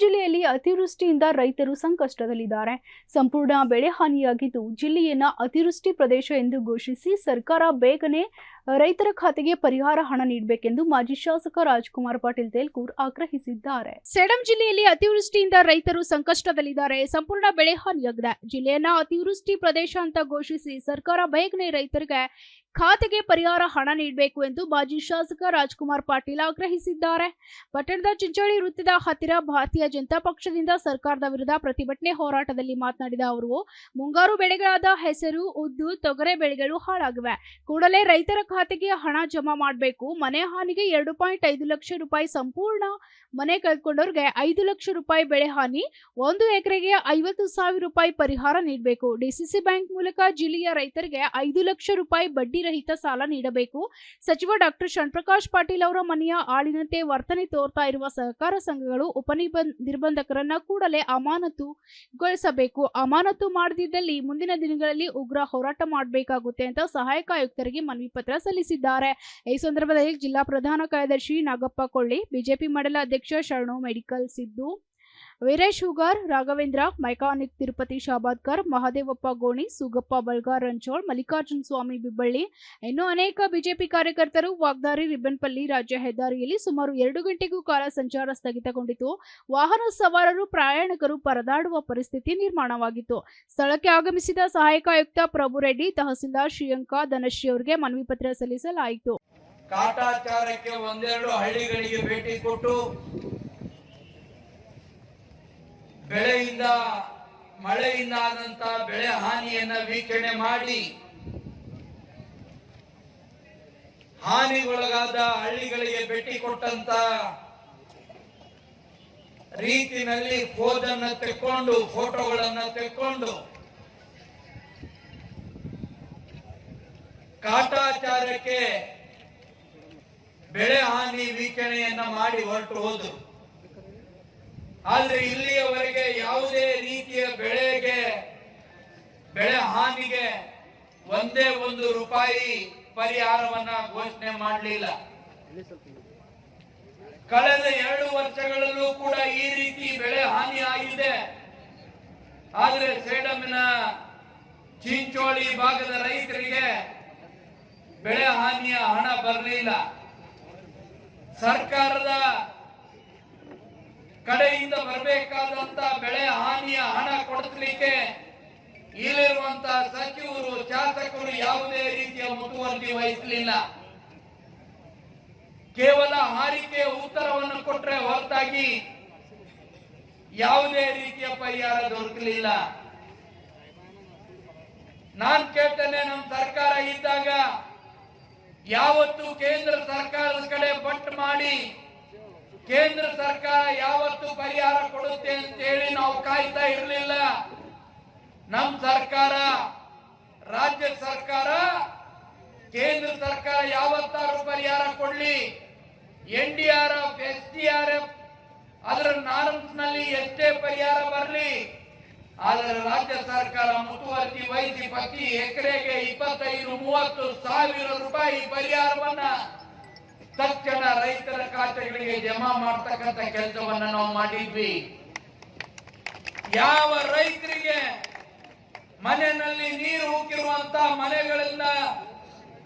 ಜಿಲ್ಲೆಯಲ್ಲಿ ಅತಿವೃಷ್ಟಿಯಿಂದ ರೈತರು ಸಂಕಷ್ಟದಲ್ಲಿದ್ದಾರೆ. ಸಂಪೂರ್ಣ ಬೆಳೆ ಹಾನಿಯಾಗಿದ್ದು ಜಿಲ್ಲೆಯನ್ನ ಅತಿವೃಷ್ಟಿ ಪ್ರದೇಶ ಎಂದು ಘೋಷಿಸಿ ಸರ್ಕಾರ ಬೇಗನೆ ರೈತರ ಖಾತೆಗೆ ಪರಿಹಾರ ಹಣ ನೀಡಬೇಕೆಂದು ಮಾಜಿ ಶಾಸಕ ರಾಜ್ಕುಮಾರ್ ಪಾಟೀಲ್ ತೇಲ್ಕೂರ್ ಆಗ್ರಹಿಸಿದ್ದಾರೆ. ಸೇಡಂ ಜಿಲ್ಲೆಯಲ್ಲಿ ಅತಿವೃಷ್ಟಿಯಿಂದ ರೈತರು ಸಂಕಷ್ಟದಲ್ಲಿದ್ದಾರೆ. ಸಂಪೂರ್ಣ ಬೆಳೆ ಹಾನಿಯಾಗಿದೆ. ಜಿಲ್ಲೆಯನ್ನ ಅತಿವೃಷ್ಟಿ ಪ್ರದೇಶ ಅಂತ ಘೋಷಿಸಿ ಸರ್ಕಾರ ಬೇಗನೆ ರೈತರಿಗೆ ಖಾತೆಗೆ ಪರಿಹಾರ ಹಣ ನೀಡಬೇಕು ಎಂದು ಮಾಜಿ ಶಾಸಕ ರಾಜ್ಕುಮಾರ್ ಪಾಟೀಲ್ ಆಗ್ರಹಿಸಿದ್ದಾರೆ. ಪಟ್ಟಣದ ಚಿಂಚೋಳಿ ವೃತ್ತದ ಹತ್ತಿರ ಭಾರತೀಯ ಜನತಾ ಪಕ್ಷದಿಂದ ಸರ್ಕಾರದ ವಿರುದ್ಧ ಪ್ರತಿಭಟನೆ ಹೋರಾಟದಲ್ಲಿ ಮಾತನಾಡಿದ ಅವರು, ಮುಂಗಾರು ಬೆಳೆಗಳಾದ ಹೆಸರು, ಉದ್ದು, ತೊಗರೆ ಬೆಳೆಗಳು ಹಾಳಾಗಿವೆ. ಕೂಡಲೇ ರೈತರ ಖಾತೆಗೆ ಹಣ ಜಮಾ ಮಾಡಬೇಕು. ಮನೆ ಹಾನಿಗೆ ಎರಡು ಪಾಯಿಂಟ್ ಐದು ಲಕ್ಷ ರೂಪಾಯಿ ಸಂಪೂರ್ಣ ಮನೆ ಕಳೆದುಕೊಂಡವ್ರಿಗೆ ಐದು ಲಕ್ಷ ರೂಪಾಯಿ ಬೆಳೆ ಹಾನಿ, ಒಂದು ಎಕರೆಗೆ ಐವತ್ತು ಸಾವಿರ ರೂಪಾಯಿ ಪರಿಹಾರ ನೀಡಬೇಕು. ಡಿಸಿಸಿ ಬ್ಯಾಂಕ್ ಮೂಲಕ ಜಿಲ್ಲೆಯ ರೈತರಿಗೆ ಐದು ಲಕ್ಷ ರೂಪಾಯಿ ಬಡ್ಡಿ ರಹಿತ ಸಾಲ ನೀಡಬೇಕು. ಸಚಿವ ಡಾಕ್ಟರ್ ಶಣ್ಪ್ರಕಾಶ್ ಪಾಟೀಲ್ ಅವರ ಮನೆಯ ಆಳಿನಂತೆ ವರ್ತನೆ ತೋರ್ತಾ ಇರುವ ಸಹಕಾರ ಸಂಘಗಳು ಉಪನಿಬಂಧ, ನಿರ್ಬಂಧಕರನ್ನ ಕೂಡಲೇ ಅಮಾನತುಗೊಳಿಸಬೇಕು. ಅಮಾನತು ಮಾಡದಿದ್ದಲ್ಲಿ ಮುಂದಿನ ದಿನಗಳಲ್ಲಿ ಉಗ್ರ ಹೋರಾಟ ಮಾಡಬೇಕಾಗುತ್ತೆ ಅಂತ ಸಹಾಯಕ ಆಯುಕ್ತರಿಗೆ ಮನವಿ ಪತ್ರ ಸಲ್ಲಿಸಿದ್ದಾರೆ. ಈ ಸಂದರ್ಭದಲ್ಲಿ ಜಿಲ್ಲಾ ಪ್ರಧಾನ ಕಾರ್ಯದರ್ಶಿ ನಾಗಪ್ಪ ಕೊಳ್ಳಿ ಬಿಜೆಪಿ ಮಂಡಲ ಅಧ್ಯಕ್ಷ ಶರಣು ಮೆಡಿಕಲ್ ಸಿದ್ದು ವೀರೇಶ್ ಹುಗಾರ್, ರಾಘವೇಂದ್ರ, ಮೈಕಾನಿಕ್ ತಿರುಪತಿ ಶಾಬಾದ್ಕರ್, ಮಹಾದೇವಪ್ಪ ಗೋಣಿ, ಸುಗಪ್ಪ ಬಲ್ಗಾರ್ ರಂಚೋಳ್ ಮಲ್ಲಿಕಾರ್ಜುನ ಸ್ವಾಮಿ ಬಿಬ್ಬಳ್ಳಿ, ಇನ್ನು ಅನೇಕ ಬಿಜೆಪಿ ಕಾರ್ಯಕರ್ತರು ವಾಗ್ದಾರಿ ರಿಬ್ಬನ್ಪಲ್ಲಿ ರಾಜ್ಯ ಹೆದ್ದಾರಿಯಲ್ಲಿ ಸುಮಾರು ಎರಡು ಗಂಟೆಗೂ ಕಾಲ ಸಂಚಾರ ಸ್ಥಗಿತಗೊಂಡಿತು. ವಾಹನ ಸವಾರರು, ಪ್ರಯಾಣಿಕರು ಪರದಾಡುವ ಪರಿಸ್ಥಿತಿ ನಿರ್ಮಾಣವಾಗಿತ್ತು. ಸ್ಥಳಕ್ಕೆ ಆಗಮಿಸಿದ ಸಹಾಯಕ ಆಯುಕ್ತ ಪ್ರಭು ರೆಡ್ಡಿ, ತಹಸೀಲ್ದಾರ್ ಶ್ರೀಯಂಕಾ, ಧನಶ್ರೀ ಅವರಿಗೆ ಮನವಿ ಪತ್ರ ಸಲ್ಲಿಸಲಾಯಿತು. ಕಾಟಾಚಾರಕ್ಕೆ ಒಂದೆರಡು ಹಳ್ಳಿಗಳಿಗೆ ಭೇಟಿ ಕೊಟ್ಟು ಬೆಳೆಯಿಂದ, ಮಳೆಯಿಂದ ಆದಂತ ಬೆಳೆ ಹಾನಿಯನ್ನ ವೀಕ್ಷಣೆ ಮಾಡಿ, ಹಾನಿಗೊಳಗಾದ ಹಳ್ಳಿಗಳಿಗೆ ಭೇಟಿ ಕೊಟ್ಟಂತ ರೀತಿನಲ್ಲಿ ಫೋದನ್ನ ತೆಕ್ಕೊಂಡು, ಫೋಟೋಗಳನ್ನ ತೆಕ್ಕೊಂಡು, ಕಾಟಾಚಾರಕ್ಕೆ ಬೆಳೆ ಹಾನಿ ವೀಕ್ಷಣೆಯನ್ನ ಮಾಡಿ ಹೊರಟು ಹೋದ್ರು. ಆದ್ರೆ ಇಲ್ಲಿಯವರೆಗೆ ಯಾವುದೇ ರೀತಿಯ ಬೆಳೆಗೆ, ಬೆಳೆ ಹಾನಿಗೆ ಒಂದೇ ಒಂದು ರೂಪಾಯಿ ಪರಿಹಾರವನ್ನ ಘೋಷಣೆ ಮಾಡಲಿಲ್ಲ. ಕಳೆದ ಎರಡು ವರ್ಷಗಳಲ್ಲೂ ಕೂಡ ಈ ರೀತಿ ಬೆಳೆ ಹಾನಿ ಆಗಿದೆ. ಆದ್ರೆ ಸೇಡಮ್ನ ಚಿಂಚೋಳಿ ಭಾಗದ ರೈತರಿಗೆ ಬೆಳೆ ಹಾನಿಯ ಹಣ ಬರಲಿಲ್ಲ. ಸರ್ಕಾರದ ಕಡೆಯಿಂದ ಬರಬೇಕಾದಂತ ಬೆಳೆ ಹಾನಿಯ ಹಣ ಕೊಡಿಸ್ಲಿಕ್ಕೆ ಇಲ್ಲಿರುವಂತ ಸಚಿವರು, ಶಾಸಕರು ಯಾವುದೇ ರೀತಿಯ ಮುತುವರ್ಜಿ ವಹಿಸಲಿಲ್ಲ. ಕೇವಲ ಹಾರಿಕೆ ಉತ್ತರವನ್ನು ಕೊಟ್ಟರೆ ಹೊರತಾಗಿ ಯಾವುದೇ ರೀತಿಯ ಪರಿಹಾರ ದೊರಕಲಿಲ್ಲ. ನಾನ್ ಕೇಳ್ತೇನೆ ನಮ್ಮ ಸರ್ಕಾರ ಇದ್ದಾಗ ಯಾವತ್ತು ಕೇಂದ್ರ ಸರ್ಕಾರದ ಕಡೆ ಬಟ್ ಮಾಡಿ ಕೇಂದ್ರ ಸರ್ಕಾರ ಯಾವತ್ತು ಪರಿಹಾರ ಕೊಡುತ್ತೆ ಅಂತೇಳಿ ನಾವು ಕಾಯ್ತಾ ಇರಲಿಲ್ಲ. ನಮ್ಮ ಸರ್ಕಾರ, ರಾಜ್ಯ ಸರ್ಕಾರ, ಕೇಂದ್ರ ಸರ್ಕಾರ ಯಾವತ್ತಾರು ಪರಿಹಾರ ಕೊಡ್ಲಿ. N D R F, S D R F, ಅದರ ನಾರ್ಮ್ಸ್ನಲ್ಲಿ ಎಷ್ಟೇ ಪರಿಹಾರ ಬರಲಿ. ಆದರೆ ರಾಜ್ಯ ಸರ್ಕಾರ ಮುತುವರ್ಜಿ ವಹಿಸಿ ಪ್ರತಿ ಎಕರೆಗೆ ಇಪ್ಪತ್ತೈದು, ಮೂವತ್ತು ಸಾವಿರ ರೂಪಾಯಿ ಪರಿಹಾರವನ್ನ ತಕ್ಷಣ ರೈತರ ಖಾತೆಗಳಿಗೆ ಜಮಾ ಮಾಡ್ತಕ್ಕಂಥ ಕೆಲಸವನ್ನ ನಾವು ಮಾಡಿದ್ವಿ. ಯಾವ ರೈತರಿಗೆ ಮನೆಯಲ್ಲಿ ನೀರು ಹೋಗಿರುವಂತ ಮನೆಗಳಿಂದ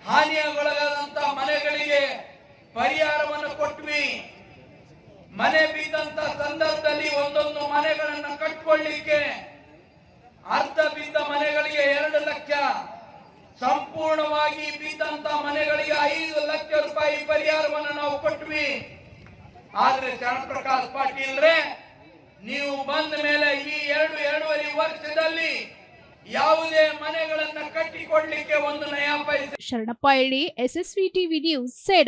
ಹಾನಿಗೊಳಗಾದಂತ ಮನೆಗಳಿಗೆ ಪರಿಹಾರವನ್ನು ಕೊಟ್ವಿ. ಮನೆ ಬಿದ್ದಂತ ಸಂದರ್ಭದಲ್ಲಿ ಒಂದೊಂದು ಮನೆಗಳನ್ನ ಕಟ್ಕೊಳ್ಳಿಕ್ಕೆ ಅರ್ಧ ಬಿದ್ದ ಮನೆಗಳಿಗೆ ಎರಡು ಲಕ್ಷ, ಸಂಪೂರ್ಣವಾಗಿ ಬಿದ್ದಂತ ಮನೆಗಳಿಗೆ ಐದು ಲಕ್ಷ ಕೊಟ್ವಿ ಆದ್ರೆ ಶರಣಪ್ರಕಾಶ್ ಪಾಟೀಲ್ರೆ ನೀವು ಬಂದ ಮೇಲೆ ಈ ಎರಡು ಎರಡೂವರೆ ವರ್ಷದಲ್ಲಿ ಯಾವುದೇ ಮನೆಗಳನ್ನ ಕಟ್ಟಿಕೊಡ್ಲಿಕ್ಕೆ ಒಂದು ನಯಾ ಪೈಸೆ Sharanappa V SSV TV news Sedam.